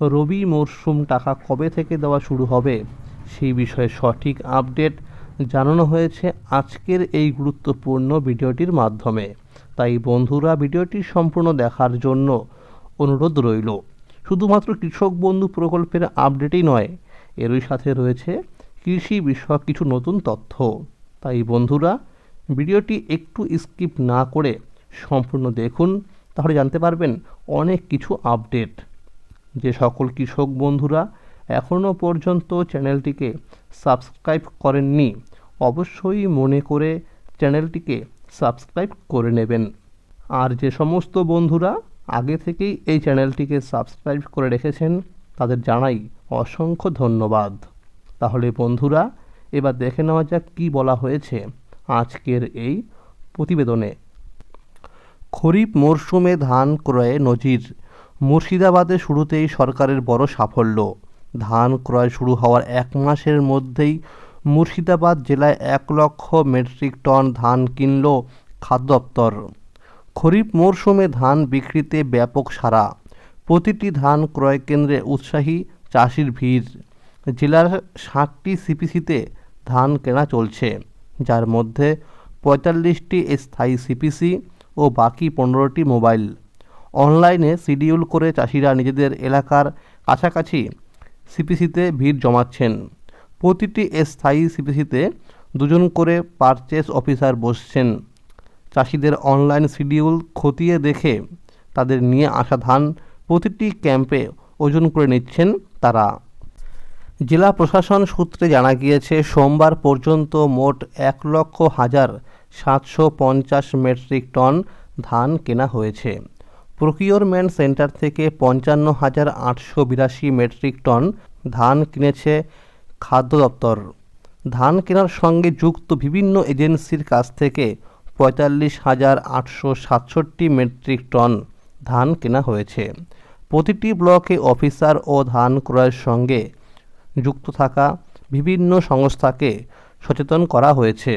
রবি মরশুম টাকা কবে থেকে দেওয়া শুরু হবে? সেই বিষয়ে সঠিক আপডেট জানানো হয়েছে আজকের এই গুরুত্বপূর্ণ ভিডিওটির মাধ্যমে। তাই বন্ধুরা, ভিডিওটি সম্পূর্ণ দেখার জন্য অনুরোধ রইল। শুধুমাত্র কৃষক বন্ধু প্রকল্পের আপডেটই নয়, এরই সাথে রয়েছে কৃষি বিষয়ক কিছু নতুন তথ্য। তাই বন্ধুরা, ভিডিওটি একটু স্কিপ না করে সম্পূর্ণ দেখুন, তাহলে জানতে পারবেন অনেক কিছু আপডেট। যে সকল কৃষক বন্ধুরা এখনও পর্যন্ত চ্যানেলটিকে সাবস্ক্রাইব করেননি, অবশ্যই মনে করে চ্যানেলটিকে সাবস্ক্রাইব করে নেবেন। আর যে সমস্ত বন্ধুরা আগে থেকেই এই চ্যানেলটিকে সাবস্ক্রাইব করে রেখেছেন, তাদের জানাই অসংখ্য ধন্যবাদ। তাহলে বন্ধুরা, এবার দেখে নেওয়া যাক কী বলা হয়েছে আজকের এই প্রতিবেদনে। খরিফ মরশুমে ধান ক্রয়ে নজির। মুর্শিদাবাদে শুরুতেই সরকারের বড় সাফল্য। ধান ক্রয় শুরু হওয়ার এক মাসের মধ্যেই মুর্শিদাবাদ জেলায় এক লক্ষ মেট্রিক টন ধান কিনল খাদ্য দপ্তর। খরিফ মরশুমে ধান বিক্রিতে ব্যাপক সারা প্রতিটি ধান ক্রয় কেন্দ্রে উৎসাহী চাষির ভিড়। জেলার ষাটটি সিপিসিতে ধান কেনা চলছে, যার মধ্যে পঁয়তাল্লিশটি স্থায়ী সিপিসি ও বাকি পনেরোটি মোবাইল। অনলাইনে শিডিউল করে চাষিরা নিজেদের এলাকার কাছাকাছি সিপিসিতে ভিড় জমাচ্ছেন। প্রতিটি স্থায়ী সিপিসিতে দুজন করে পারচেস অফিসার বসছেন। চাষিদের অনলাইন শিডিউল খতিয়ে দেখে তাদের নিয়ে আসা ধান প্রতিটি ক্যাম্পে ওজন করে নিচ্ছেন তারা। জেলা প্রশাসন সূত্রে জানা গিয়েছে, সোমবার পর্যন্ত মোট এক লক্ষ হাজার সাতশো পঞ্চাশ মেট্রিক টন ধান কেনা হয়েছে। প্রকিওরমেন্ট সেন্টার থেকে পঞ্চান্ন হাজার আটশো বিরাশি মেট্রিক টন ধান কিনেছে খাদ্য দপ্তর। ধান কেনার সঙ্গে যুক্ত বিভিন্ন এজেন্সির কাছ থেকে পঁয়তাল্লিশ হাজার আটশো সাতষট্টি মেট্রিক টন ধান কেনা হয়েছে। প্রতিটি ব্লকে অফিসার ও ধান ক্রয়ের সঙ্গে যুক্ত থাকা বিভিন্ন সংস্থাকে সচেতন করা হয়েছে,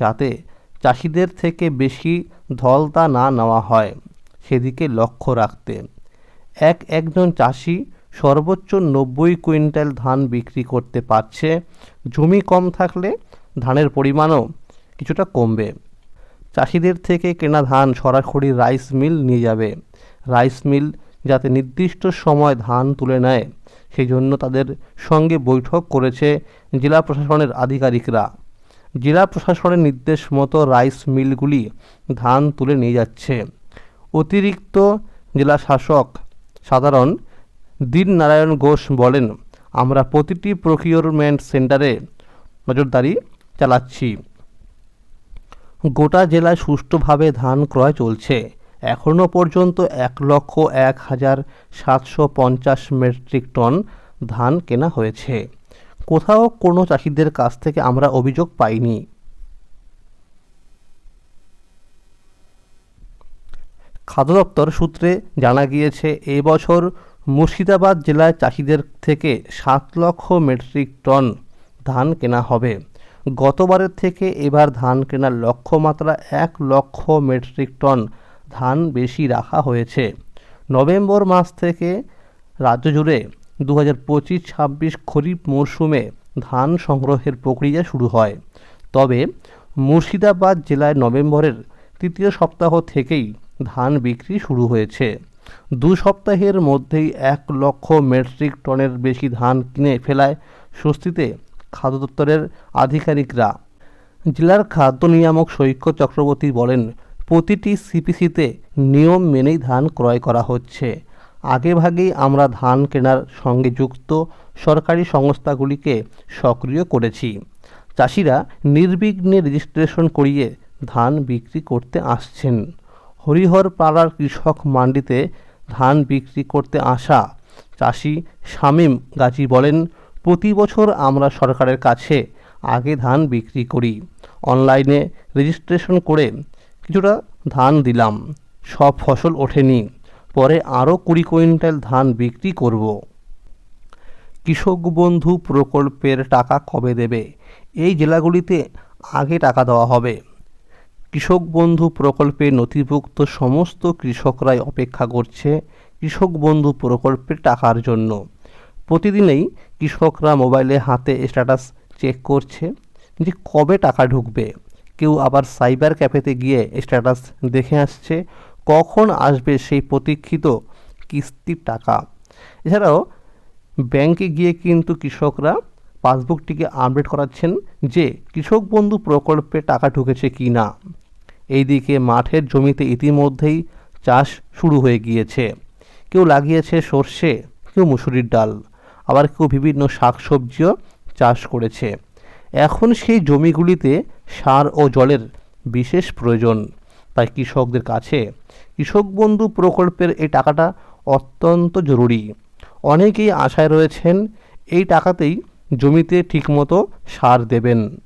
যাতে চাষিদের থেকে বেশি ধলতা না নেওয়া হয়। সেদিকে লক্ষ্য রাখতে। এক একজন চাষি সর্বোচ্চ নব্বই কুইন্টাল ধান বিক্রি করতে পারছে। জমি কম থাকলে ধানের পরিমাণও কিছুটা কমবে। চাষিদের থেকে কেনা ধান সরাসরি রাইস মিল নিয়ে যাবে। রাইস মিল যাতে নির্দিষ্ট সময় ধান তুলে নেয় সেই জন্য তাদের সঙ্গে বৈঠক করেছে জেলা প্রশাসনের আধিকারিকরা। জেলা প্রশাসনের নির্দেশ মতো রাইস মিলগুলি ধান তুলে নিয়ে যাচ্ছে। অতিরিক্ত জেলা শাসক সাধারণ দীন নারায়ণ ঘোষ বলেন, আমরা প্রতিটি প্রকিউরমেন্ট সেন্টারে নজরদারি চালাচ্ছি। গোটা জেলায় সুষ্ঠুভাবে ধান ক্রয় চলছে। এখনও পর্যন্ত এক লক্ষ এক হাজার সাতশো পঞ্চাশ মেট্রিক টন ধান কেনা হয়েছে। কোথাও কোনো চাষিদের কাছ থেকে আমরা অভিযোগ পাইনি। খাদ্য দপ্তর সূত্রে জানা গিয়েছে এবছর মুর্শিদাবাদ জেলায় চাষিদের থেকে সাত লক্ষ মেট্রিক টন ধান কেনা হবে। গতবারের থেকে এবার ধান কেনার লক্ষ্যমাত্রা এক লক্ষ মেট্রিক টন ধান বেশি রাখা হয়েছে। নভেম্বর মাস থেকে রাজ্য জুড়ে দু হাজার পঁচিশ ছাব্বিশ খরিফ মরশুমে ধান সংগ্রহের প্রক্রিয়া শুরু হয়। তবে মুর্শিদাবাদ জেলায় নভেম্বরের তৃতীয় সপ্তাহ থেকেই ধান বিক্রি শুরু হয়েছে। দু সপ্তাহের মধ্যেই এক লক্ষ মেট্রিক টনের বেশি ধান কিনে ফেলায় স্বস্তিতে খাদ্য দপ্তরের আধিকারিকরা। জেলার খাদ্য নিয়ামক সৈক্য চক্রবর্তী বলেন, প্রতিটি সিপিসিতে নিয়ম মেনেই ধান ক্রয় করা হচ্ছে। আগেভাগেই আমরা ধান কেনার সঙ্গে যুক্ত সরকারি সংস্থাগুলিকে সক্রিয় করেছি। চাষিরা নির্বিঘ্নে রেজিস্ট্রেশন করিয়ে ধান বিক্রি করতে আসছেন। হরিহর পাড়ার কৃষক মান্ডিতে ধান বিক্রি করতে আসা চাষি শামীম গাজী বলেন, প্রতি বছর আমরা সরকারের কাছে আগে ধান বিক্রি করি। অনলাইনে রেজিস্ট্রেশন করে কিছুটা ধান দিলাম। সব ফসল ওঠেনি। পরে আরও কুড়ি কুইন্টাল ধান বিক্রি করব। কৃষক বন্ধু প্রকল্পের টাকা কবে দেবে? এই জেলাগুলিতে আগে টাকা দেওয়া হবে। কৃষক বন্ধু প্রকল্পে নথিভুক্ত সমস্ত কৃষকরাই অপেক্ষা করছে কৃষক বন্ধু প্রকল্পের টাকার জন্য। প্রতিদিনেই কৃষকরা মোবাইলে হাতে স্ট্যাটাস চেক করছে যে কবে টাকা ঢুকবে। কেউ আবার সাইবার ক্যাফেতে গিয়ে স্ট্যাটাস দেখে আসছে কখন আসবে সেই প্রতীক্ষিত কিস্তির টাকা। এছাড়াও ব্যাংকে গিয়ে কিন্তু কৃষকরা পাসবুকটিকে আপডেট করাচ্ছেন যে কৃষক বন্ধু প্রকল্পে টাকা ঢুকেছে কি না। এইদিকে মাঠের জমিতে ইতিমধ্যেই চাষ শুরু হয়ে গিয়েছে। কেউ লাগিয়েছে সর্ষে, কেউ মুসুরির ডাল, আবার কেউ বিভিন্ন শাকসবজিও চাষ করেছে। এখন সেই জমিগুলিতে সার ও জলের বিশেষ প্রয়োজন। তাই কৃষকদের কাছে কৃষক বন্ধু প্রকল্পের এই টাকাটা অত্যন্ত জরুরি। অনেকেই আশায় রয়েছেন এই টাকাতেই জমিতে ঠিকমতো সার দেবেন।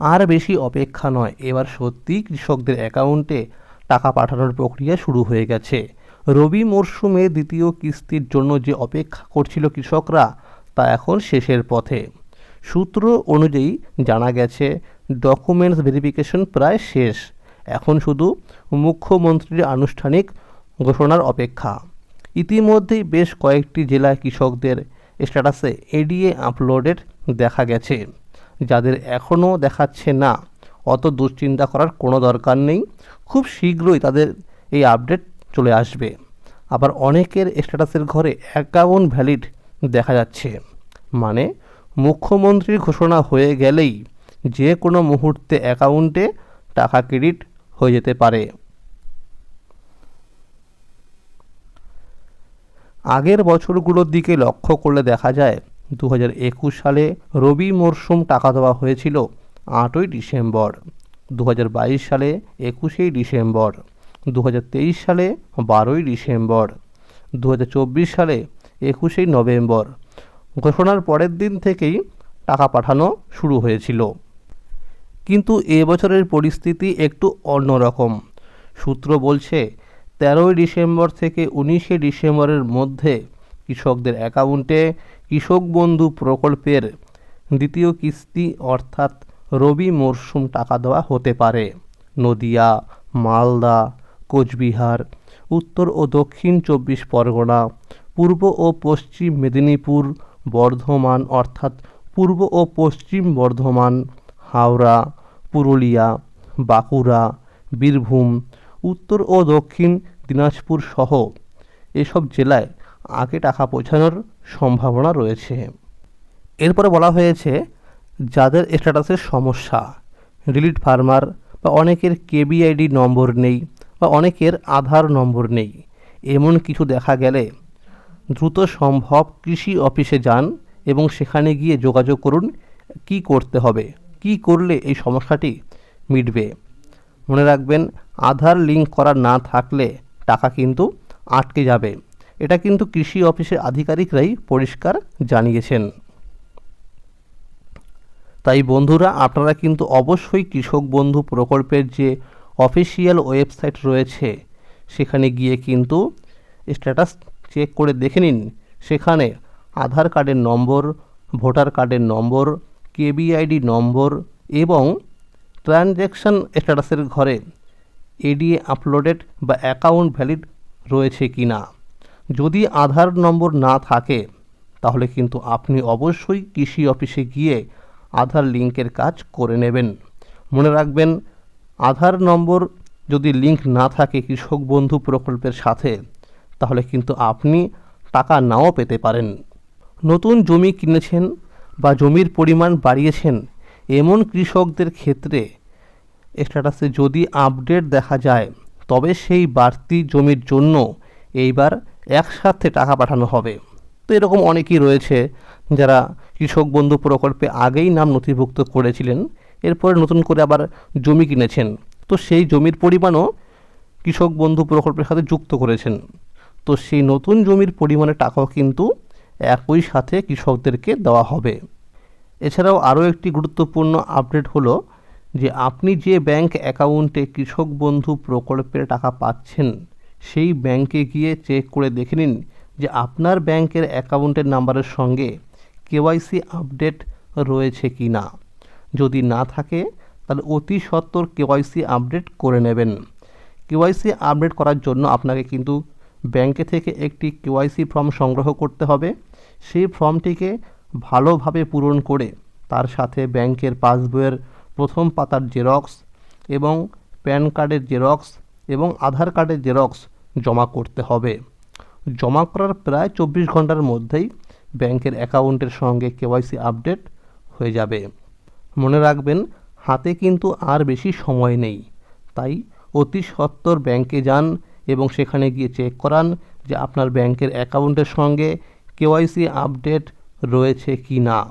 আর বেশি অপেক্ষা নয়, এবার সত্যিই কৃষকদের অ্যাকাউন্টে টাকা পাঠানোর প্রক্রিয়া শুরু হয়ে গেছে। রবি মরশুমে দ্বিতীয় কিস্তির জন্য যে অপেক্ষা করছিল কৃষকরা, তা এখন শেষের পথে। সূত্র অনুযায়ী জানা গেছে, ডকুমেন্টস ভেরিফিকেশন প্রায় শেষ। এখন শুধু মুখ্যমন্ত্রীর আনুষ্ঠানিক ঘোষণার অপেক্ষা। ইতিমধ্যেই বেশ কয়েকটি জেলায় কৃষকদের স্ট্যাটাসে এডিএ আপলোডেড দেখা গেছে, যাদের এখনও দেখাচ্ছে না। অত দুশ্চিন্তা করার কোনো দরকার নেই। খুব শীঘ্রই তাদের এই আপডেট চলে আসবে। আবার অনেকের স্ট্যাটাসের ঘরে অ্যাকাউন্ট ভ্যালিড দেখা যাচ্ছে। মানে মুখ্যমন্ত্রীর ঘোষণা হয়ে গেলেই যে কোনো মুহূর্তে অ্যাকাউন্টে টাকা ক্রেডিট হয়ে যেতে পারে। আগের বছরগুলোর দিকে লক্ষ্য করলে দেখা যায় দু হাজার একুশ সালে রবি মরশুম টাকা দেওয়া হয়েছিল আটই ডিসেম্বর দু হাজার বাইশ সালে একুশেই ডিসেম্বর দু হাজার তেইশ সালে বারোই ডিসেম্বর দু হাজার চব্বিশ সালে একুশেই নভেম্বর। ঘোষণার পরের দিন থেকেই টাকা পাঠানো শুরু হয়েছিল। কিন্তু এবছরের পরিস্থিতি একটু অন্যরকম। সূত্র বলছে তেরোই ডিসেম্বর থেকে উনিশে ডিসেম্বরের মধ্যে কৃষকদের অ্যাকাউন্টে কৃষক বন্ধু প্রকল্পের দ্বিতীয় কিস্তি অর্থাৎ রবি মরশুম টাকা দেওয়া হতে পারে। নদিয়া, মালদা, কোচবিহার, উত্তর ও দক্ষিণ চব্বিশ পরগনা, পূর্ব ও পশ্চিম মেদিনীপুর, বর্ধমান অর্থাৎ পূর্ব ও পশ্চিম বর্ধমান, হাওড়া, পুরুলিয়া, বাঁকুড়া, বীরভূম উত্তর ও দক্ষিণ দিনাজপুর সহ এসব জেলায় আগে টাকা পৌঁছানোর সম্ভাবনা রয়েছে। এরপরে বলা হয়েছে, যাদের স্ট্যাটাসের সমস্যা রিলিট ফার্মার বা অনেকের কেবিআইডি নম্বর নেই বা অনেকের আধার নম্বর নেই, এমন কিছু দেখা গেলে দ্রুত সম্ভব কৃষি অফিসে যান এবং সেখানে গিয়ে যোগাযোগ করুন, কি করতে হবে, কি করলে এই সমস্যাটি মিটবে। মনে রাখবেন, আধার লিঙ্ক করা না থাকলে টাকা কিন্তু আটকে যাবে। এটা কিন্তু কৃষি অফিসের আধিকারিকরাই পরিষ্কার জানিয়েছেন। তাই বন্ধুরা, আপনারা কিন্তু অবশ্যই কৃষক বন্ধু প্রকল্পের যে অফিসিয়াল ওয়েবসাইট রয়েছে, সেখানে গিয়ে কিন্তু স্ট্যাটাস চেক করে দেখে নিন। সেখানে আধার কার্ডের নম্বর, ভোটার কার্ডের নম্বর কেবিআইডি নম্বর এবং ট্রানজ্যাকশান স্ট্যাটাসের ঘরে এডিএ আপলোডেড বা অ্যাকাউন্ট ভ্যালিড রয়েছে কি না? যদি আধার নম্বর না থাকে, তাহলে কিন্তু আপনি অবশ্যই কৃষি অফিসে গিয়ে আধার লিঙ্কের কাজ করে নেবেন। মনে রাখবেন, আধার নম্বর যদি লিঙ্ক না থাকে কৃষক বন্ধু প্রকল্পের সাথে, তাহলে কিন্তু আপনি টাকা নাও পেতে পারেন। নতুন জমি কিনেছেন বা জমির পরিমাণ বাড়িয়েছেন এমন কৃষকদের ক্ষেত্রে স্ট্যাটাসে যদি আপডেট দেখা যায়, তবে সেই বাড়তি জমির জন্য এইবার একসাথে টাকা পাঠানো হবে। তো এরকম অনেকেই রয়েছে যারা কৃষক বন্ধু প্রকল্পে আগেই নাম নথিভুক্ত করেছিলেন, এরপরে নতুন করে আবার জমি কিনেছেন। তো সেই জমির পরিমাণও কৃষক বন্ধু প্রকল্পের সাথে যুক্ত করেছেন। তো সেই নতুন জমির পরিমাণে টাকাও কিন্তু একই সাথে কৃষকদেরকে দেওয়া হবে। এছাড়াও আরও একটি গুরুত্বপূর্ণ আপডেট হলো যে আপনি যে ব্যাংক অ্যাকাউন্টে কৃষক বন্ধু প্রকল্পের টাকা পাচ্ছেন, সেই ব্যাংকে গিয়ে চেক করে দেখে নিন যে আপনার ব্যাংকের অ্যাকাউন্টের নাম্বারের সঙ্গে কেওয়াইসি আপডেট রয়েছে কি না। যদি না থাকে, তাহলে অতি সত্বর কেওয়াইসি আপডেট করে নেবেন। কেওয়াইসি আপডেট করার জন্য আপনাকে কিন্তু ব্যাংকে থেকে একটি কেওয়াইসি ফর্ম সংগ্রহ করতে হবে। সেই ফর্মটিকে ভালোভাবে পূরণ করে তার সাথে ব্যাংকের পাসবইয়ের প্রথম পাতার জেরক্স এবং প্যান কার্ডের জেরক্স এবং আধার কার্ডের জেরক্স জমা করতে হবে। জমা করার প্রায় চব্বিশ ঘণ্টার মধ্যেই ব্যাংকের অ্যাকাউন্টের সঙ্গে কেওয়াইসি আপডেট হয়ে যাবে। মনে রাখবেন, হাতে কিন্তু আর বেশি সময় নেই। তাই অতি সত্বর ব্যাংকে যান এবং সেখানে গিয়ে চেক করান যে আপনার ব্যাংকের অ্যাকাউন্টের সঙ্গে কেওয়াইসি আপডেট রয়েছে কি না?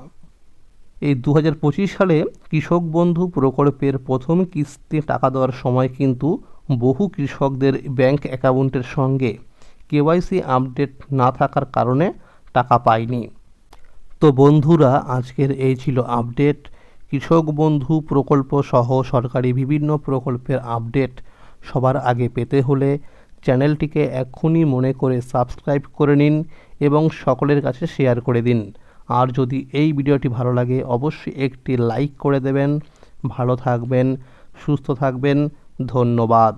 এই দু হাজার পঁচিশ সালে কৃষক বন্ধু প্রকল্পের প্রথম কিস্তি টাকা দেওয়ার সময় কিন্তু বহু কৃষকদের ব্যাংক অ্যাকাউন্টের সঙ্গে কেওয়াইসি আপডেট না থাকার কারণে টাকা পায়নি। তো বন্ধুরা, আজকের এই ছিল আপডেট। কৃষক বন্ধু প্রকল্প সহ সরকারি বিভিন্ন প্রকল্পের আপডেট সবার আগে পেতে হলে চ্যানেলটিকে এক্ষুনি মনে করে সাবস্ক্রাইব করে নিন এবং সকলের কাছে শেয়ার করে দিন। আর যদি এই ভিডিওটি ভালো লাগে, অবশ্যই একটি লাইক করে দেবেন। ভালো থাকবেন, সুস্থ থাকবেন। ধন্যবাদ।